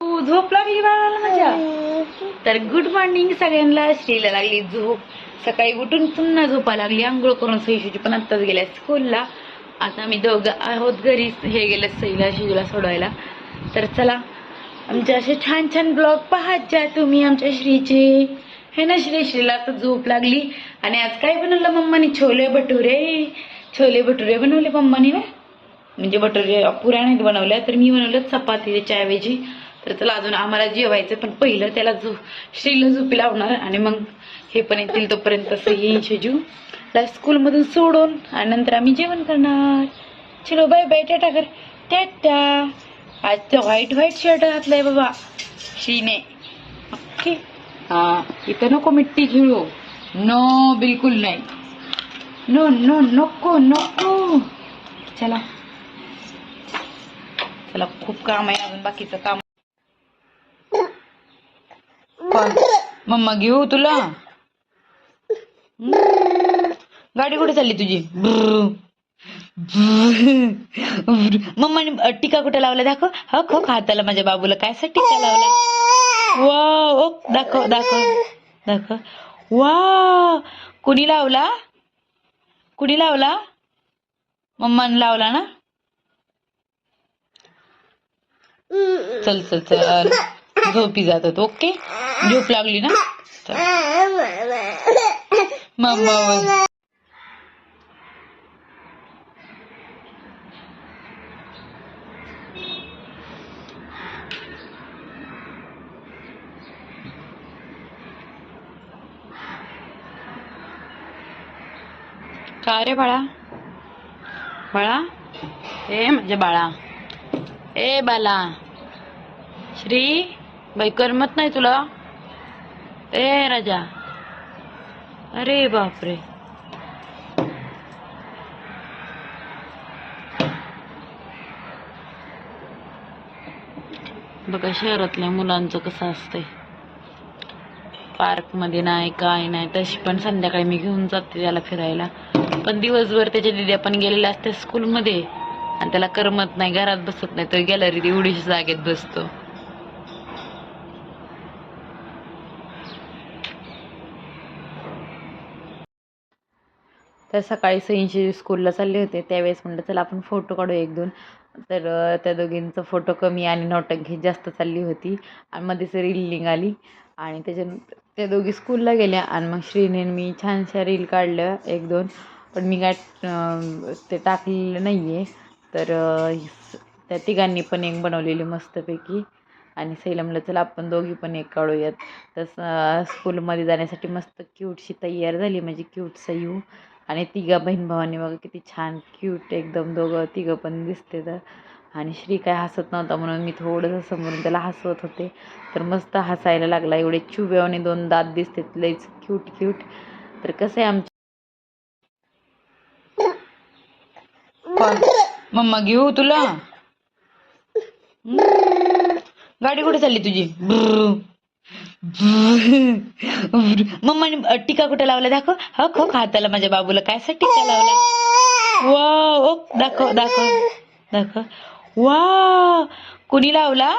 तू झोप लागली बाळाला माझ्या? तर गुड मॉर्निंग सगळ्यांना. श्रीला लागली झोप. सकाळी उठून पुन्हा झोपा लागली. आंघोळ करून सईशूची पण आत्ताच गेल्या स्कूलला आता आम्ही दोघं आहोत घरी. हे गेले सईला शिजूला सोडवायला. तर चला आमचे असे छान छान ब्लॉग पाहत जा तुम्ही आमच्या श्रीचे. हे ना श्री? श्रीला आता झोप लागली. आणि आज काय बनवलं मम्मानी? छोले भटुरे. छोले भटुरे बनवले मम्मानी ना? म्हणजे भटुरे पुऱ्या नाहीत बनवल्या तर मी बनवलं चपातीच्या ऐवजी तर चला अजून आम्हाला जेवायचं पण पहिलं त्याला झो श्रीला झोपी लावणार आणि मग हे पण येतील तोपर्यंत असं येईन शेजू. ला स्कूलमधून सोडून आणि नंतर आम्ही जेवण करणार. चलो बाय बाय टाटा कर. टाटा. आज तर व्हाईट व्हाईट शर्ट घातलाय बाबा श्रीने. ओके हा इथं नको मिट्टी खेळू. नो बिलकुल नाही. नो नो नको नको. चला. चला खूप काम आहे अजून बाकीचं काम. कोण? मम्मा घेऊ तुला? गाडी कुठे चालली तुझी? मम्माने टीका कुठे लावला दाखव. हक हक हाताला माझ्या बाबूला. काय साठी टीका लावला वा ओ दाखव दाखव दाखव. वा कुणी लावला? कुणी लावला? मम्माने लावला ना? चल चल चल झोपी जातात ओके? झोप लागली ना? मम्मा का रे बाळा? बाळा? ए म्हणजे बाळा. ए बाला. श्री बाई करमत नाही तुला? ए राजा. अरे बापरे. बघा शहरातल्या मुलांचं कसं असतंय. पार्कमध्ये नाही काय नाही तशी पण संध्याकाळी मी घेऊन जाते त्याला फिरायला. पण दिवसभर त्याच्या दिद्या पण गेलेल्या असते स्कूलमध्ये आणि त्याला करमत नाही घरात बसत नाही तर गॅलरीत एवढीशी जागेत बसतो. तर सकाळी सईंशी स्कूलला चालले होते. त्यावेळेस म्हणलं चला आपण फोटो काढू एक दोन. तर त्या दोघींचं फोटो कमी आणि नौटंकी जास्त चालली होती. आणि मध्येच रील निघाली. आणि त्याच्यानंतर त्या दोघी स्कूलला गेल्या आणि मग श्रीने मी छानशा रील काढल्या एक दोन. पण मी काय ते टाकलेलं नाही आहे तर त्या तिघांनी पण एक बनवलेली मस्तपैकी. आणि सैलमला चला आपण दोघी पण एक काढूयात. तसं स्कूलमध्ये जाण्यासाठी मस्त क्यूटशी तयार झाली म्हणजे क्यूट सयू आणि तिघा बहीण भावांनी बघा किती छान क्यूट एकदम दोघं तिघं पण दिसते तर. आणि श्री काय हसत नव्हता म्हणून मी थोडंसं समोरून त्याला हसवत होते. तर मस्त हसायला लागला एवढे चुब्यावने दोन दात दिसते लईच क्यूट क्यूट तर कसं आहे आमच्या मम्मा घेऊ तुला? गाडी कुठे चालली तुझी? मम्माने टीका कुठे लावला? दाखव. हो खो हाताला माझ्या बाबूला. काय साठी टीका लावला? वा ओ दाखव दाखव दाखव. वा कुणी लावला?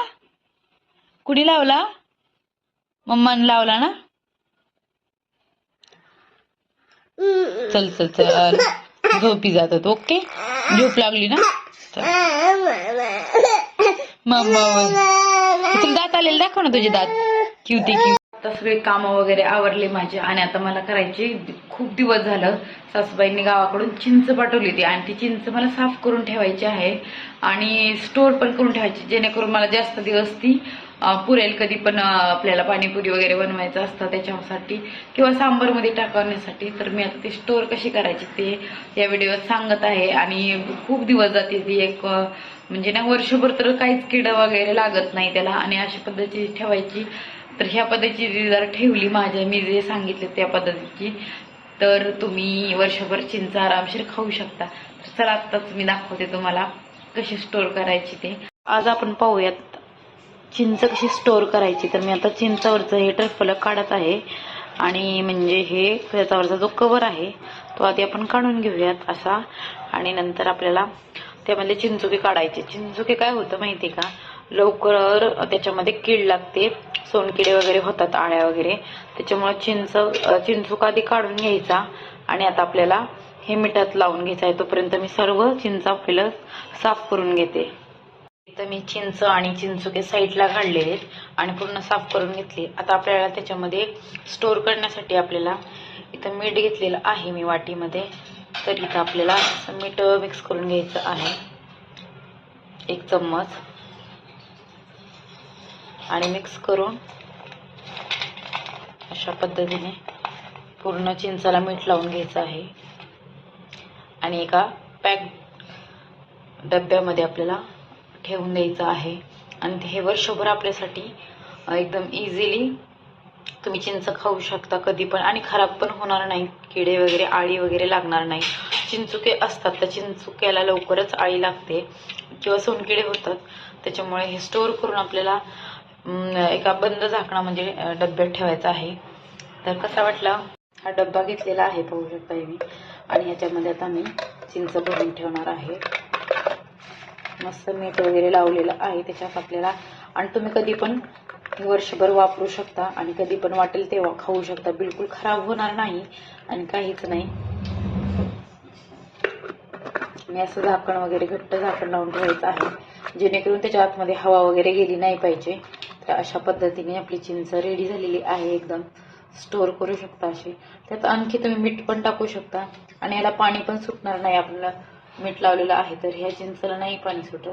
कुणी लावला? मम्माने लावला ना? चल चल चल झोपी जातात ओके? झोप लागली ना. मम्मा. तुला दात आलेले दाखव ना तुझे दात. क्युती क्यू आता सगळे कामं वगैरे आवरले माझे. आणि आता मला करायची खूप दिवस झालं. सासूबाईंनी गावाकडून चिंच पाठवली होती आणि ती चिंच मला साफ करून ठेवायची आहे. आणि स्टोर पण करून ठेवायची जेणेकरून मला जास्त दिवस ती पुरेल. कधी पण आपल्याला पाणीपुरी वगैरे बनवायचं असतं त्याच्यासाठी किंवा सांबरमध्ये टाकवण्यासाठी तर मी आता ती स्टोअर कशी करायची ते या व्हिडिओत सांगत आहे. आणि खूप दिवस जाते ती एक म्हणजे ना वर्षभर तर काहीच किडं वगैरे लागत नाही त्याला. आणि अशा पद्धतीची ठेवायची. तर ह्या पद्धतीची जर ठेवली माझ्या मी जे सांगितले त्या पद्धतीची. तर तुम्ही वर्षभर चिंच आरामशीर खाऊ शकता. तर चला आत्ताच मी दाखवते तुम्हाला कशी स्टोर करायची ते. आज आपण पाहूयात चिंच कशी स्टोर करायची. तर मी आता चिंचावरचं हे ट्रफलक काढत आहे. आणि म्हणजे हे त्याच्यावरचा जो कवर आहे तो आधी आपण काढून घेऊयात असा. आणि नंतर आपल्याला त्यामध्ये चिंचुके काढायचे. चिंचुके काय होतं माहिती आहे का? लवकर त्याच्यामध्ये कीड लागते. सोनकिडे वगैरे होतात आळ्या वगैरे. त्याच्यामुळे चिंच चिंचूक आधी काढून घ्यायचा आणि आता आपल्याला हे मिठात लावून घ्यायचं आहे. तोपर्यंत मी सर्व चिंच आपल्याला साफ करून घेते. इथं मी चिंच आणि चिंचुके साईडला काढलेले आहेत आणि पूर्ण साफ करून घेतले. आता आपल्याला त्याच्यामध्ये स्टोअर करण्यासाठी आपल्याला इथं मीठ घेतलेलं आहे मी वाटीमध्ये. तर इथं आपल्याला असं मीठ मिक्स करून घ्यायचं आहे. एक चम्मच. आणि मिक्स करून अशा पद्धतीने पूर्ण चिंचाला मीठ लावून घ्यायचं आहे. आणि एका पॅक डब्यामध्ये आपल्याला ठेवून द्यायचं आहे. आणि हे वर्षभर आपल्यासाठी एकदम इझिली तुम्ही चिंच खाऊ शकता कधी पण. आणि खराब पण होणार नाही. किडे वगैरे आळी वगैरे लागणार नाही. चिंचुके असतात त्या चिंचुक्याला लवकरच आळी लागते. किंवा सोनकिडे होतात. त्याच्यामुळे हे स्टोअर करून आपल्याला एका बंद झाकणा म्हणजे डब्यात ठेवायचा आहे. तर कसा वाटला? हा डब्बा घेतलेला आहे पाहू शकता मी आणि ह्याच्यामध्ये आता मी चिंच भरून ठेवणार आहे. मस्त मीठ वगैरे लावलेलं आहे. त्याच्यात आपल्याला आणि तुम्ही कधी पण वर्षभर वापरू शकता. आणि कधी पण वाटेल तेव्हा खाऊ शकता. बिलकुल खराब होणार नाही. आणि काहीच नाही. मी असं झाकण वगैरे घट्ट झाकण लावून ठेवायचं आहे. जेणेकरून त्याच्या आतमध्ये हवा वगैरे गेली नाही पाहिजे. अशा पद्धतीने आपली चिंच रेडी झालेली आहे एकदम. स्टोअर करू शकता अशी. त्यात आणखी तुम्ही मीठ पण टाकू शकता. आणि याला पाणी पण सुटणार नाही. आपल्याला मीठ लावलेलं आहे तर ह्या चिंचला नाही पाणी सुटत.